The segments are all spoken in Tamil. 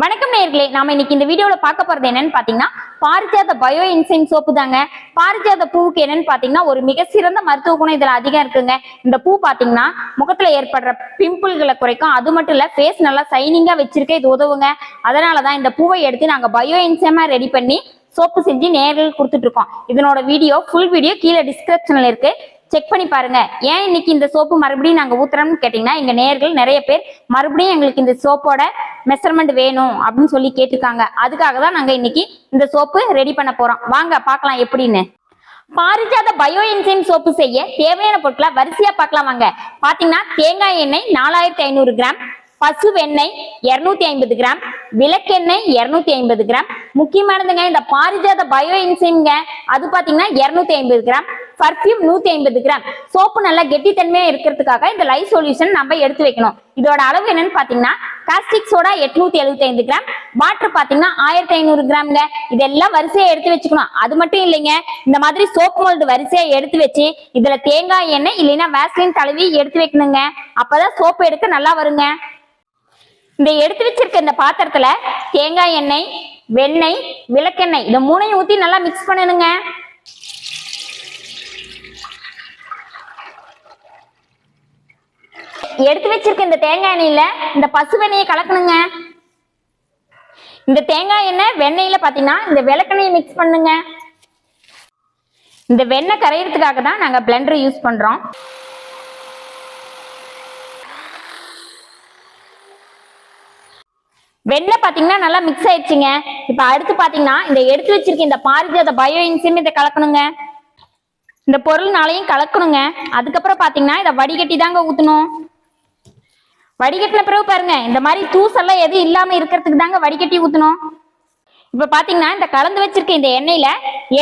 வணக்கம் நேர்களே நாம இன்னைக்கு இந்த வீடியோல பார்க்க போறது என்னன்னு பாத்தீங்கன்னா பாரிஜாத பயோ இன்சைன் சோப்பு தாங்க. பாரிஜாத பூவுக்கு என்னன்னு பாத்தீங்கன்னா ஒரு மிக சிறந்த மருத்துவ குணம் இதுல அதிகம் இருக்குங்க. இந்த பூ பாத்தீங்கன்னா முகத்துல ஏற்படுற பிம்பிள்களை குறைக்கும். அது மட்டும் இல்ல ஃபேஸ் நல்லா சைனிங்கா வச்சிருக்க இது உதவுங்க. அதனாலதான் இந்த பூவை எடுத்து நாங்க பயோ இன்சைமா ரெடி பண்ணி சோப்பு செஞ்சு நேரில் கொடுத்துட்டு இருக்கோம் இதனோட வீடியோ ஃபுல் வீடியோ கீழே டிஸ்கிரிப்ஷன்ல இருக்கு. செக் பண்ணி பாருங்க. ஏன் இன்னைக்கு இந்த சோப்பு மறுபடியும் நாங்க ஊத்துறோம்னு கேட்டீங்கன்னா எங்க நேர்கள் நிறைய பேர் மறுபடியும் எங்களுக்கு இந்த சோப்போட மெஷர்மெண்ட் வேணும் அப்படின்னு சொல்லி கேட்டிருக்காங்க. அதுக்காக தான் நாங்க இன்னைக்கு இந்த சோப்பு ரெடி பண்ண போறோம். வாங்க பார்க்கலாம் எப்படின்னு. பாரிஜாத பயோ என்சைம் சோப்பு செய்ய தேவையான பொருட்களை வரிசையா பார்க்கலாம் வாங்க. பாத்தீங்கன்னா தேங்காய் எண்ணெய் நாலாயிரத்தி ஐநூறு கிராம் பசு வெண்ணெய் இருநூத்தி ஐம்பது கிராம் விளக்கெண்ணெய் இருநூத்தி ஐம்பது கிராம். முக்கியமானதுங்க இந்த பாரிஜாத பயோ என்சைம்ங்க அது பாத்தீங்கன்னா இருநூத்தி ஐம்பது கிராம் பர்ஃபியூம் நூத்தி ஐம்பது கிராம். சோப்பு நல்லா கெட்டித்தன்மையா இருக்கிறதுக்காக இந்த லைஃப் சொல்யூஷன் நம்ம எடுத்து வைக்கணும். இதோட அளவு என்னன்னு பாத்தீங்கன்னா காஸ்டிக் சோடா எட்நூத்தி எழுபத்தி ஐந்து கிராம். வாட்டர் பாத்தீங்கன்னா ஆயிரத்தி ஐநூறு கிராம்ங்க. இதெல்லாம் வரிசையா எடுத்து வச்சுக்கணும். அது மட்டும் இல்லைங்க. இந்த மாதிரி சோப் மோல்டு வரிசையா எடுத்து வச்சு இதுல தேங்காய் எண்ணெய் இல்லைன்னா வேஸ்லின் தழுவி எடுத்து வைக்கணுங்க. அப்பதான் சோப்பு எடுக்க நல்லா வருங்க. இந்த எடுத்து வச்சிருக்க இந்த பாத்திரத்துல தேங்காய் எண்ணெய் வெண்ணெய் விளக்கெண்ணெய் இந்த மூணையும் ஊத்தி நல்லா மிக்ஸ் பண்ணணுங்க. எடுத்து வச்சிருக்க இந்த தேங்காய் எண்ணெயில இந்த பசு வெண்ணெயை கலக்கணுங்க. இந்த தேங்காய் எண்ணெய் வெண்ணெயில பாத்தீங்கன்னா இந்த விளக்கெண்ணெயை மிக்ஸ் பண்ணுங்க. இந்த வெண்ணெய் கரையிறதுக்காக தான் நாங்க பிளெண்டர் யூஸ் பண்றோம். வெண்ணெய் பாத்தீங்கன்னா நல்லா மிக்ஸ் ஆயிடுச்சுங்க. இப்ப அடுத்து பாத்தீங்கன்னா இந்த எடுத்து வச்சிருக்க இந்த பாரிஜாத பயோ இன்சியம் இதை கலக்கணுங்க. இந்த பொருள்னாலையும் கலக்கணுங்க. அதுக்கப்புறம் பாத்தீங்கன்னா இதை வடிகட்டி தாங்க ஊத்தணும். வடிகட்டின பிறகு பாருங்க இந்த மாதிரி தூசெல்லாம் எதுவும் இல்லாம இருக்கிறதுக்கு தாங்க வடிகட்டி ஊத்தணும். இப்ப பாத்தீங்கன்னா இந்த கலந்து வச்சிருக்க இந்த எண்ணெயில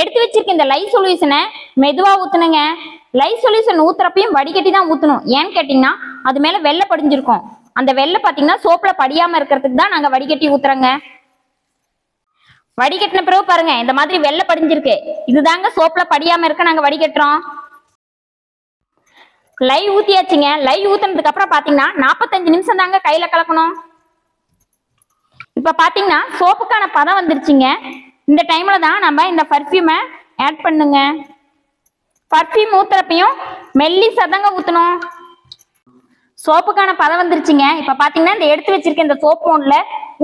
எடுத்து வச்சிருக்க இந்த லை சொல்யூஷனை மெதுவா ஊத்தணுங்க லை சொல்யூஷன் ஊத்துறப்பையும் வடிகட்டி தான் ஊத்தணும். ஏன்னு கேட்டீங்கன்னா அது மேல வெள்ளை படிஞ்சிருக்கும். அந்த வெள்ளை பாத்தீங்கன்னா சோப்புல படியாம இருக்கிறதுக்கு தான் நாங்க வடிகட்டி ஊத்துறோங்க. வடிகட்டின பிறகு பாருங்க இந்த மாதிரி வெள்ளை படிஞ்சிருக்கு. இதுதாங்க சோப்புல படியாம இருக்க நாங்க வடிகட்டுறோம். லை ஊத்தியாச்சுங்க. லை ஊத்தினதுக்கு அப்புறம் பாத்தீங்கன்னா நாற்பத்தஞ்சு நிமிஷம் தாங்க கையில கலக்கணும். இப்ப பாத்தீங்கன்னா சோப்புக்கான பதம் வந்துருச்சுங்க. இந்த டைம்ல தான் நம்ம இந்த பர்ஃப்யூமை ஆட் பண்ணுங்க. பர்ஃப்யூம் ஊத்துறப்பையும் மெல்லி சதங்க ஊத்தணும். சோப்புக்கான பதம் வந்துருச்சுங்க. இப்ப பாத்தீங்கன்னா இந்த எடுத்து வச்சிருக்க இந்த சோப் மோட்ல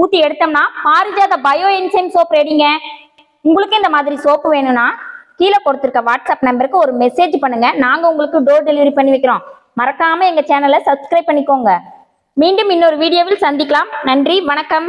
ஊத்தி எடுத்தோம்னா பாரிஜாத பயோ என்சைம் சோப் ரெடிங்க உங்களுக்கு இந்த மாதிரி சோப்பு வேணும்னா கீழே கொடுத்துருக்க வாட்ஸ்அப் நம்பருக்கு ஒரு மெசேஜ் பண்ணுங்க. நாங்க உங்களுக்கு டோர் டெலிவரி பண்ணி வைக்கிறோம். மறக்காம எங்க சேனலை சப்ஸ்கிரைப் பண்ணிக்கோங்க. மீண்டும் இன்னொரு வீடியோவில் சந்திக்கலாம். நன்றி வணக்கம்.